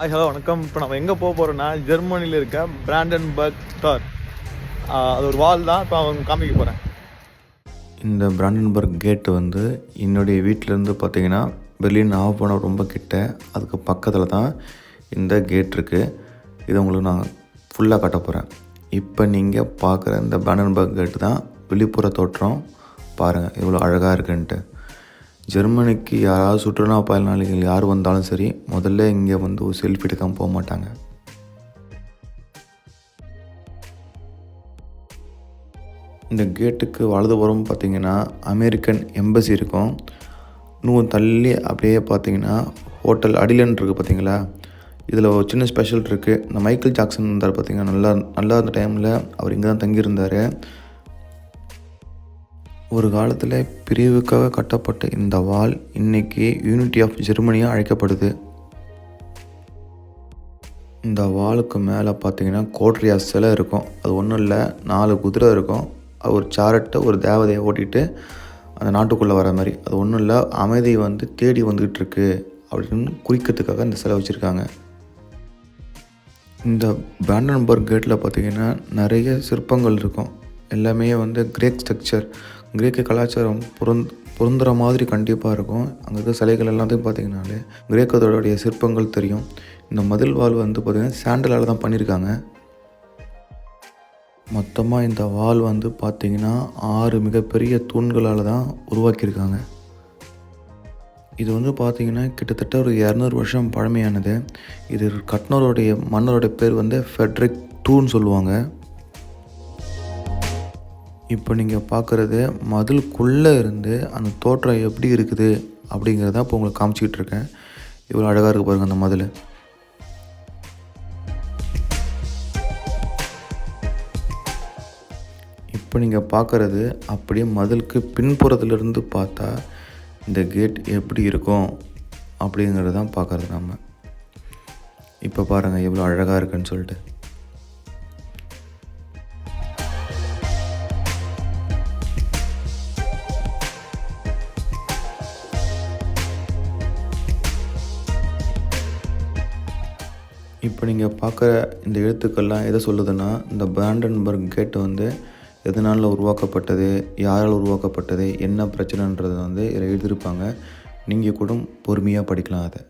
Hi hello வணக்கம். இப்போ நம்ம எங்கே போக போகிறோம்னா ஜெர்மனியில் இருக்க பிராண்டன்பர்க் ஸ்டார் அது ஒரு வால் தான். இப்போ அவங்க காமிக்க போகிறேன் இந்த பிராண்டன்பர்க் கேட்டு வந்து என்னுடைய வீட்டிலேருந்து பார்த்தீங்கன்னா பெர்லின் ஆஃப் ரொம்ப கிட்ட. அதுக்கு பக்கத்தில் தான் இந்த கேட் இருக்குது இதை உங்களுக்கு நான் ஃபுல்லாக காட்ட போகிறேன் இப்போ நீங்கள் பார்க்குற இந்த பிராண்டன்பர்க் கேட்டு தான் வெளிப்புற தோற்றம் பாருங்கள் இவ்வளோ அழகாக இருக்குன்ட்டு. ஜெர்மனிக்கு யாராவது சுற்றுலா பயனாளிகள் யார் வந்தாலும் சரி முதல்ல இங்கே வந்து ஒரு செல்ஃபி எடுக்காமல் போக மாட்டாங்க. இந்த கேட்டுக்கு வலதுபுறம் பார்த்தீங்கன்னா அமெரிக்கன் எம்பசி இருக்கும். இன்னும் தள்ளி அப்படியே பார்த்தீங்கன்னா ஹோட்டல் அடிலன் இருக்குது பார்த்தீங்களா? இதில் ஒரு சின்ன ஸ்பெஷல் இருக்குது இந்த மைக்கேல் ஜாக்சன் இருந்தார் பார்த்தீங்கன்னா நல்லா நல்லா இருந்த டைமில் அவர் இங்கே தான் தங்கியிருந்தார். ஒரு காலத்தில் பிரிவுக்காக கட்டப்பட்ட இந்த வால் இன்னைக்கு யூனிட்டி ஆஃப் ஜெர்மனியாக அழைக்கப்படுது. இந்த வாலுக்கு மேலே பார்த்தீங்கன்னா கோட்ரியா சிலை இருக்கும். அது ஒன்றும் இல்லை நாலு குதிரை இருக்கும். அது ஒரு சாரட்டை ஒரு தேவதையை ஓட்டிட்டு அந்த நாட்டுக்குள்ளே வர மாதிரி. அது ஒன்றும் இல்லை அமைதி வந்து தேடி வந்துக்கிட்டு இருக்கு அப்படின்னு குறிக்கிறதுக்காக இந்த சிலை வச்சுருக்காங்க. இந்த பிராண்டன்பர்க் கேட்டில் பார்த்தீங்கன்னா நிறைய சிற்பங்கள் இருக்கும். எல்லாமே வந்து கிரேக் ஸ்ட்ரக்சர் கிரேக்க கலாச்சாரம் பொருந் பொருந்துகிற மாதிரி கண்டிப்பாக இருக்கும். அங்கே இருக்க சிலைகள் எல்லாத்தையும் பார்த்திங்கனாலே கிரேக்கத்தோடைய சிற்பங்கள் தெரியும். இந்த மதில் வால் வந்து பார்த்திங்கன்னா சாண்டலால் தான் பண்ணியிருக்காங்க மொத்தமாக இந்த வால் வந்து பார்த்திங்கன்னா ஆறு மிகப்பெரிய தூண்களால் தான் உருவாக்கியிருக்காங்க. இது வந்து பார்த்திங்கன்னா கிட்டத்தட்ட ஒரு இரநூறு வருஷம் பழமையானது. இது கட்னோருடைய மன்னருடைய பேர் வந்து ஃபெட்ரிக் டூன்னு சொல்லுவாங்க. இப்போ நீங்கள் பார்க்குறது மதிலுக்குள்ளே இருந்து அந்த தோற்றம் எப்படி இருக்குது அப்படிங்கிறத இப்போ உங்களுக்கு காமிச்சிக்கிட்டு இருக்கேன். இவ்வளோ அழகாக இருக்குது பாருங்கள் அந்த மதில். இப்போ நீங்கள் பார்க்குறது அப்படியே மதிலுக்கு பின்புறத்துலேருந்து பார்த்தா இந்த கேட் எப்படி இருக்கும் அப்படிங்கிறது தான் பார்க்குறது நம்ம இப்போ பாருங்கள் எவ்வளோ அழகாக இருக்குன்னு சொல்லிட்டு. இப்போ நீங்கள் பார்க்குற இந்த எழுத்துக்கள்லாம் எதை சொல்லுதுன்னா இந்த பிராண்டன்பர்க் கேட் வந்து எதனால் உருவாக்கப்பட்டது யாரால் உருவாக்கப்பட்டது என்ன பிரச்சனைன்றதை வந்து இதில் எழுதியிருப்பாங்க. நீங்கள் கூட பொறுமையாக படிக்கலாம் அதை.